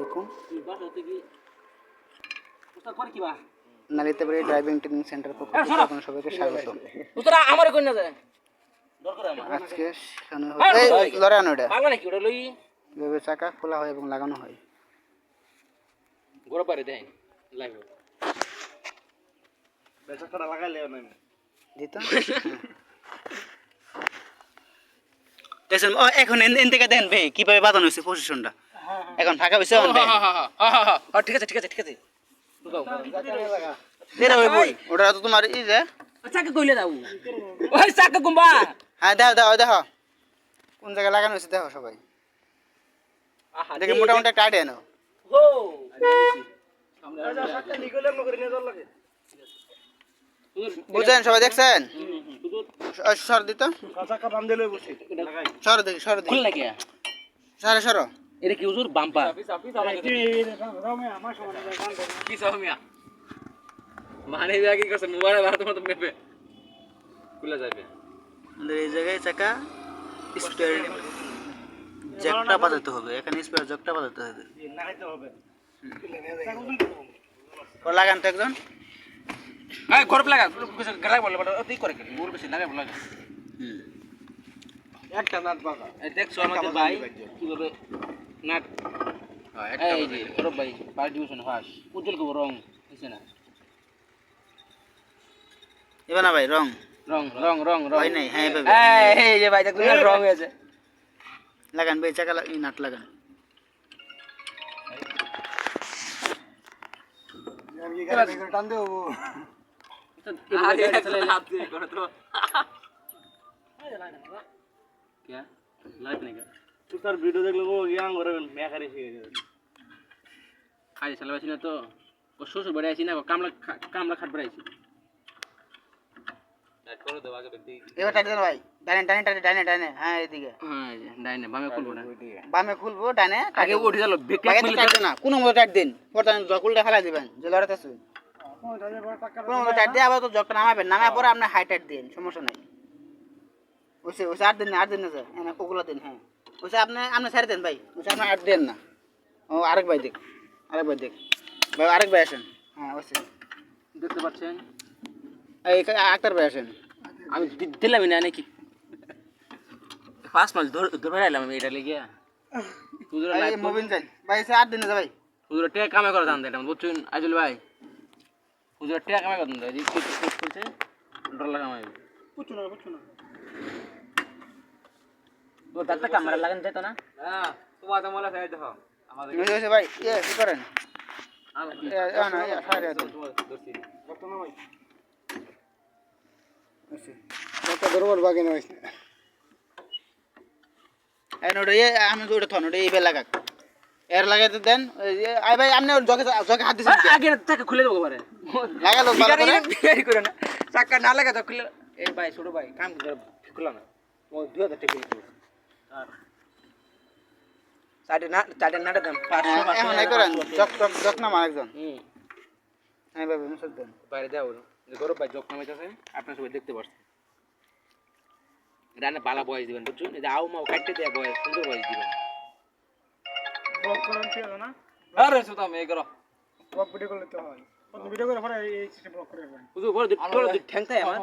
আলাইকুম। Nalitabari driving training centre পক্ষ থেকে আপনার সবাইকে স্বাগত। আমার কই না যায়? আজকে শেখানো হচ্ছে লড়ানো এটা নাকি ওটা লই? কীভাবে চাকা খোলা হয় এবং লাগানো হয়। গোড়া পারে দেন লাইভ দিত? দেখছেন এখন এন এন থেকে দেন ভাই কীভাবে বাঁধানো হয়েছে পজিশনটা এখন ফাঁকা হয়েছে ভাই ঠিক আছে ঠিক আছে ঠিক আছে। ওটা তো তোমার এই যে। চাকা কইলে দাও। ওই চাকা গুম্বা। হ্যাঁ দেখো দেখো দেখো কোন জায়গায় লাগানো হয়েছে দেখো সবাই। আহা দেখে মোটামুটি কাটে এনো হো। বুঝছেন সবাই দেখছেন? সর দিত। সর দেখি সর দেখি। সরে সরো। এটা কি হুজুর? বাম্পা কি সব মিয়া। মানে বিয়া কি করছে? মোবাইল ভারত মতো মেপে। খুলে যাবে আমাদের এই জায়গায় চাকা স্পেয়ার জ্যাকটা বাজাতে হবে। এখানে স্পেয়ার জ্যাকটা বাজাতে হবে। লাগান তো একজন। এই ঘর লাগা কিছু গলা বলে বড় অতি করে কি মোর বেশি লাগা লাগা। হুম। একটা নাট বাগা দেখছ আমাদের ভাই কীভাবে নাট এই যে সরব ভাই পার্টি ডিভিশন ফাস উজ্জ্বল কো রং হইছে না এবার না ভাই রং রং রং রং রং হয় নাই, হ্যাঁ, এভাবে। এই এই যে ভাই দেখো রং হয়েছে লাগান ভাই চাকা লাগা- ই নাট লাগান আরে চলে হাত দিয়ে করে তো क्या लाइव नहीं कर তোর ভিডিও দেখলে ও ইয়াং করে মেকারি শিখে যাবে। কাজে চালাবাসি না তো। ও শ্বশুর বাড়ি আছি না কামলা কামলা খাট বাড়ি আছি। হ্যাঁ, হাই টাইট দিন। সমস্যা নাই। ওসে ওসে আর দিন আর দিন দিন হ্যাঁ। ওইসে আপনি আপনি ছাড়ি দেন ভাই ওইসে আপনি আট দেন না ও আরেক ভাই দেখ আরেক ভাই দেখ ভাই আরেক ভাই আসেন হ্যাঁ ওইসে দেখতে পাচ্ছেন এই আক্তার ভাই আসেন আমি দি- দিলামই না নাকি পাঁচ মাস ধরে ধরে এলাম আমি এটা লেগে হুজুর এই মোবিন যাই ভাই এসে আট দিনে যা ভাই হুজুর টেকা কামাই করে দাম এটা বুঝছেন আজল ভাই হুজুর টেকা কামাই করে দাম এই করছে ডলার কামাই বুঝছ না বুঝছ না তো দাঁতটা ক্যামেরা লাগান যেত না? হ্যাঁ তোমার তো মনে হয় দেখো আমাদের ভাই ইয়ে কি করেন? এ, না, লাগা তো খুলে এই ভাই ছোট ভাই কাম করে খুলে না। ও দুই হাজার টাকা চারটে না চারটে নাটে দাম হ্যাঁ, এখন এই করেন জক জক জক নাম আরেকজন হুম। হ্যাঁ ভাই মুসল দেন। বাইরে যাও গৌরব ভাই যোগ নামাইতেছে আপনার সবাই দেখতে পাচ্ছেন রান্না বালা বয়স দিবেন বুঝছেন? এই যে আউ মাও কাটতে দেয়া বয়স সুন্দর বয়স দিবেন। করেন না? আরে করো। ভিডিও করলে তো হয়। ভিডিও করে পরে এই সিস্টেম করে বুঝু আমার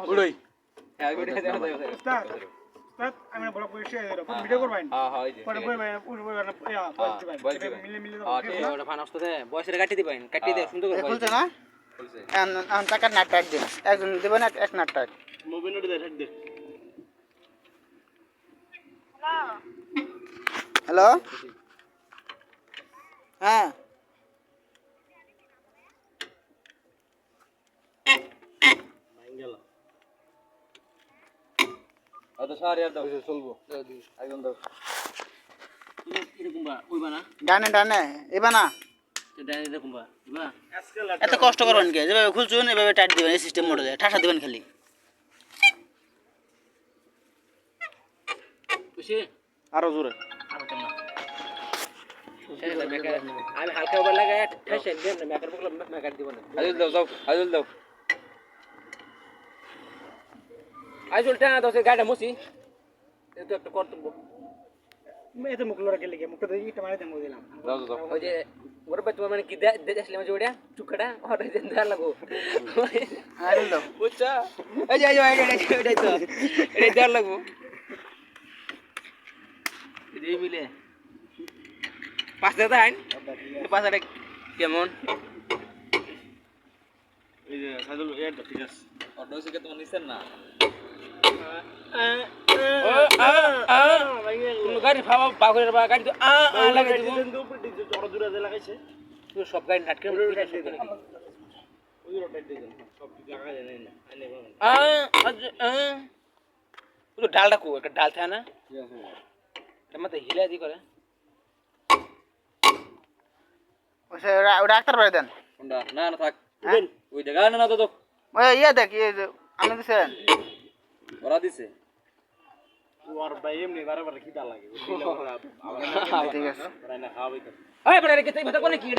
হ্যাঁ ভিডিও আমি ব্লগ করে শেয়ার করব ভিডিও করবেন হ্যাঁ হ্যাঁ যে পরে ইয়া মিলে মিলে হ্যাঁ ঠিক আছে ওটা ফান আসতে দে বয়সের কাটি দিবেন কাটি দে সুন্দর করে খুলছে না? দিন একজন দেবেন এক নাট দেখ। হ্যালো? হ্যাঁ গেল অত সারি আর দাও চলবো একদম দাও এরকম বা ওইবা না ডানে এবার না। এত কষ্ট করবেন কে? যেভাবে খুলছুন এভাবে টাইট দিবেন এই সিস্টেম মোটে ঠাসা দিবেন খালি। আরও জোরে। আমি হালকা ওভার লাগাই ঠেসে দেন মেকার দিব না। আজল দাও দাও। আজল টানা সে গাড়িটা মুছি এটা একটা কর্তব্য এত মুখ লড়া গেলে মুখটা দিয়ে ইটা মারি দেবো দিলাম। ওই যে ওর বাচ্চা মানে কি দে আসলে মাঝে ওড়িয়া? চুকড়া এই যে দা লাগো আর দাও বুঝছা? এই যে এই যে এই তো। এই দা লাগো এই মিলে। পাঁচ দাদা আইন। কেমন? এই যে সাইদুল এটা ঠিক আছে। অটো সিকে তোমার নিছেন না? গাড়ি ফাবা বাগুরের বা গাড়ি তো আ আ লাগাই দিব বড় দূরে যে লাগাইছে তুই সব গাড়ি নাটকে দিয়ে তো ডালটা কো একটা ডাল থাকে না ঠিক হিলা দি করে ওটা ডাক্তার বাড়ি দেন। না না থাক। হ্যাঁ? ওই না তো তো। ইয়ে দেখ ইয়ে ওরা দিছে। ওর ভাই এমনি বারে বারে খিদা লাগে। ঠিক আছে। এই বড় রে কে তাই কথা কোনে কি